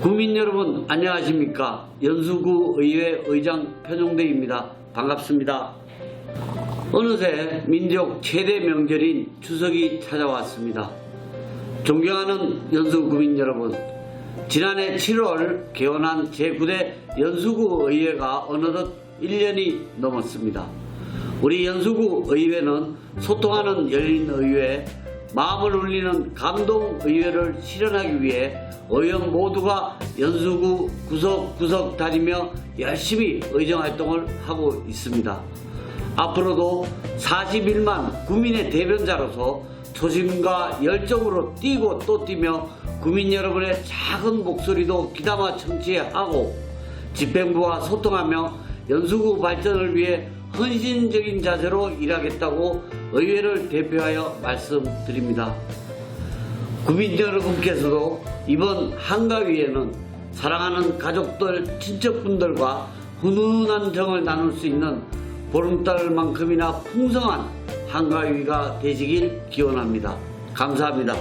국민 여러분 안녕하십니까? 연수구 의회 의장 편용대입니다. 반갑습니다. 어느새 민족 최대 명절인 추석이 찾아왔습니다. 존경하는 연수구 구민 여러분 지난해 7월 개원한 제9대 연수구 의회가 어느덧 1년이 넘었습니다. 우리 연수구 의회는 소통하는 열린 의회 마음을 울리는 감동 의회를 실현하기 위해 의원 모두가 연수구 구석구석 다니며 열심히 의정 활동을 하고 있습니다. 앞으로도 41만 국민의 대변자로서 초심과 열정으로 뛰고 또 뛰며 국민 여러분의 작은 목소리도 귀담아 청취하고 집행부와 소통하며 연수구 발전을 위해 헌신적인 자세로 일하겠다고 의회를 대표하여 말씀드립니다. 국민 여러분께서도 이번 한가위에는 사랑하는 가족들, 친척분들과 훈훈한 정을 나눌 수 있는 보름달만큼이나 풍성한 한가위가 되시길 기원합니다. 감사합니다.